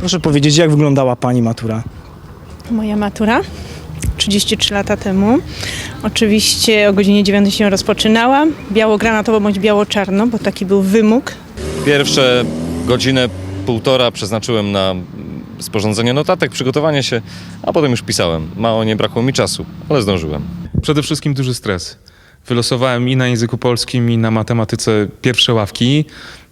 Proszę powiedzieć, jak wyglądała Pani matura? Moja matura 33 lata temu. Oczywiście o godzinie 9 się rozpoczynała. Biało-granatowo bądź biało-czarno, bo taki był wymóg. Pierwsze godzinę, półtora przeznaczyłem na mm, sporządzenie notatek, przygotowanie się, a potem już pisałem. Mało nie brakło mi czasu, ale zdążyłem. Przede wszystkim duży stres. Wylosowałem i na języku polskim, i na matematyce pierwsze ławki.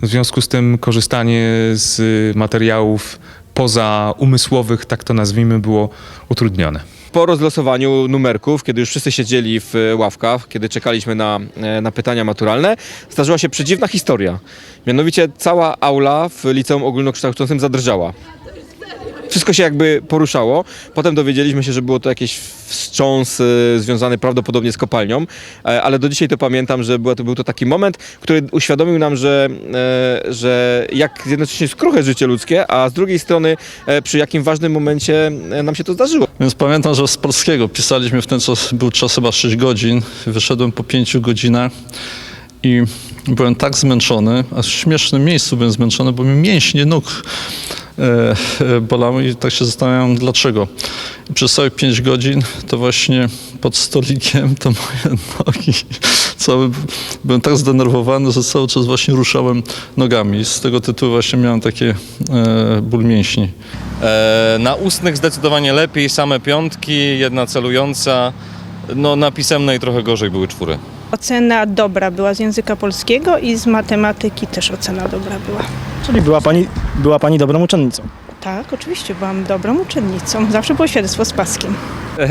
W związku z tym korzystanie z materiałów poza umysłowych, tak to nazwijmy, było utrudnione. Po rozlosowaniu numerków, kiedy już wszyscy siedzieli w ławkach, kiedy czekaliśmy na, e, na pytania maturalne, zdarzyła się przedziwna historia. Mianowicie cała aula w liceum ogólnokształcącym zadrżała. Wszystko się jakby poruszało. Potem dowiedzieliśmy się, że było to jakiś wstrząs e, związany prawdopodobnie z kopalnią, e, ale do dzisiaj to pamiętam, że była to, był to taki moment, który uświadomił nam, że, e, że jak jednocześnie skruche życie ludzkie, a z drugiej strony e, przy jakim ważnym momencie nam się to zdarzyło. Więc pamiętam, że z polskiego pisaliśmy w ten czas, był czas chyba 6 godzin, wyszedłem po 5 godzinach i byłem tak zmęczony, a w śmiesznym miejscu byłem zmęczony, bo mi mięśnie nóg e, e, bolały i tak się zastanawiam dlaczego. I przez całe 5 godzin to właśnie pod stolikiem to moje nogi, cały, byłem tak zdenerwowany, że cały czas właśnie ruszałem nogami. Z tego tytułu właśnie miałem takie e, ból mięśni. E, na ustnych zdecydowanie lepiej, same piątki, jedna celująca. No na pisemnej trochę gorzej były czwóry. Ocena dobra była z języka polskiego i z matematyki też ocena dobra była. Czyli była Pani, była pani dobrą uczennicą. Tak, oczywiście byłam dobrą uczennicą. Zawsze było świadectwo z paskiem.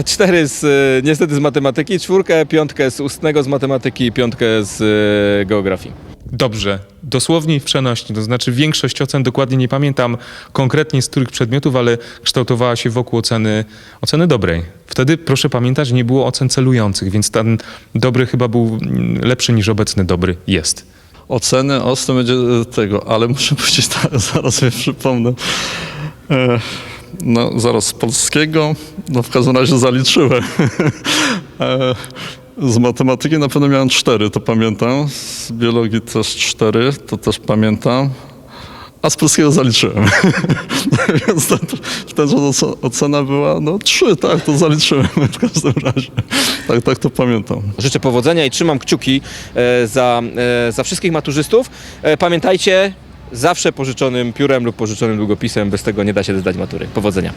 Cztery z, e, niestety z matematyki, czwórkę, piątkę z ustnego z matematyki i piątkę z e, geografii. Dobrze, dosłownie w przenośni, to znaczy większość ocen dokładnie nie pamiętam konkretnie z których przedmiotów, ale kształtowała się wokół oceny, oceny dobrej. Wtedy proszę pamiętać, nie było ocen celujących, więc ten dobry chyba był mm, lepszy niż obecny dobry jest. oceny, ostro będzie e, tego, ale muszę powiedzieć zaraz sobie przypomnę. E, no, zaraz z polskiego, no w każdym razie zaliczyłem. z matematyki na pewno miałem cztery, to pamiętam. Z biologii też cztery, to też pamiętam. A z polskiego zaliczyłem. Więc ten, wtedy oce- ocena była, no trzy, tak, to zaliczyłem w każdym razie. Tak, tak to pamiętam. Życzę powodzenia i trzymam kciuki e, za, e, za wszystkich maturzystów. E, Pamiętajcie, zawsze pożyczonym piórem lub pożyczonym długopisem, bez tego nie da się zdać matury. Powodzenia.